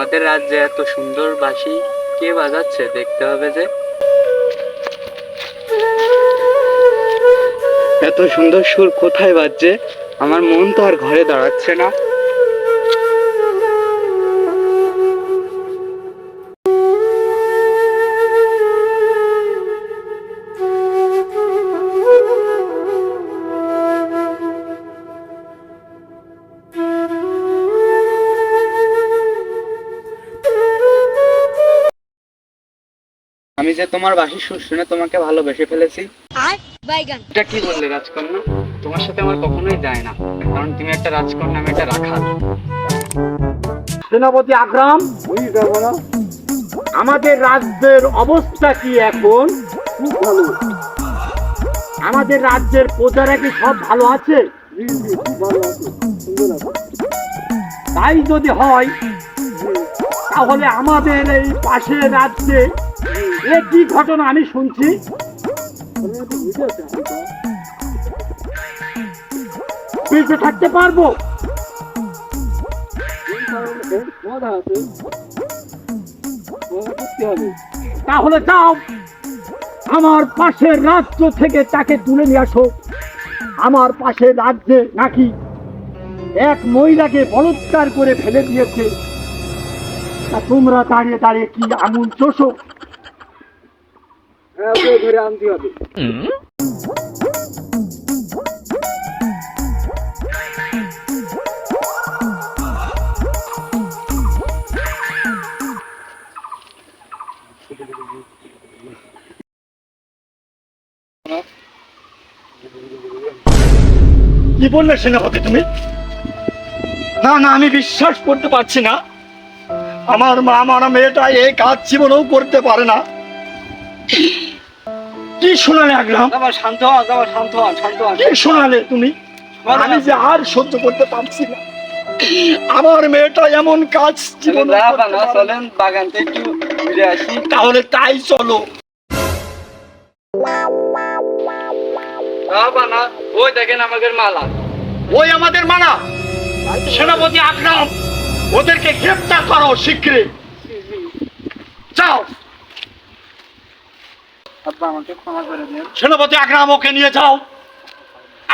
আমাদের রাজ্যে এত সুন্দর বাসি কে বাজাচ্ছে? দেখতে হবে যে। এত সুন্দর সুর কোথায় বাজছে? আমার মন তো আর ঘরে দাঁড়াচ্ছে না। আমি যে তোমার বাসি সুর শুনে তোমাকে ভালোবেসে ফেলেছি। আর বাইগান এটা কি বললে রাজকন্যা? তোমার সাথে আমার কখনোই যায় না কারণ তুমি একটা রাজকন্যা আমি একটা রাখাল সেনাপতি আকরাম আমাদের রাজ্যের অবস্থা কি এখন? আমাদের রাজ্যের প্রজারা কি সব ভালো আছে। তাই যদি হয় তাহলে আমাদের এই পাশের রাজ্যে এ কি ঘটনা? আমি শুনছি। বেঁচে থাকতে পারব? তাহলে যাও। আমার পাশের রাজ্য থেকে তাকে তুলে নিয়ে আসো। আমার পাশের রাজ্যে নাকি এক মহিলাকে বলৎকার করে ফেলে দিয়েছে। তা তোমরা দাঁড়িয়ে দাঁড়িয়ে কি আঙুল চোষো? হবে কি বললে সেনাপতি তুমি? না না, আমি বিশ্বাস করতে পারছি না। আমার মা, আমার মেয়েটা এই কাজ জীবনেও করতে পারে না। কি শোনালে যাবা শান্ত শান্ত শান্ত কি শোনালে তুমি? আমি যে আর সহ্য করতে পারছি না। আমার মেয়েটা এমন কাজ চলেন বাগান থেকে ঘুরে আসি। তাহলে তাই চলো। ওই দেখেন আমাদের মালা। ওই আমাদের মানা সেনাপতি আকরাম ওদেরকে গ্রেপ্তার করো শীঘ্রই। যাও। আব্বা আমাকে ক্ষমা করে দেন। সেনাপতি আকরাম ওকে নিয়ে যাও।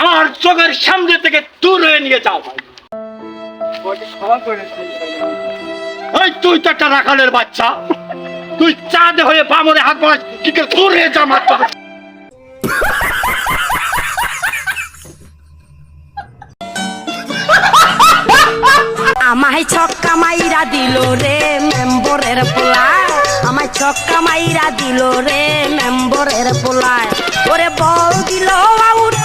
আমার চোখের সামনে থেকে দূর হয়ে নিয়ে যাও। ওকে ক্ষমা করে দিন। ওই তুই তো একটা রাখালের বাচ্চা। তুই চাঁদে হয়ে বামরে হাত বাড়াস কি করে দূর হয়ে যা মাত্র আমায় ছক্কা মাইরা দিল রে। মেম্বরের পোলায় আমায় ছক্কা মাইরা দিল রে মেম্বরের পোলায়। ওরে বল দিল আউট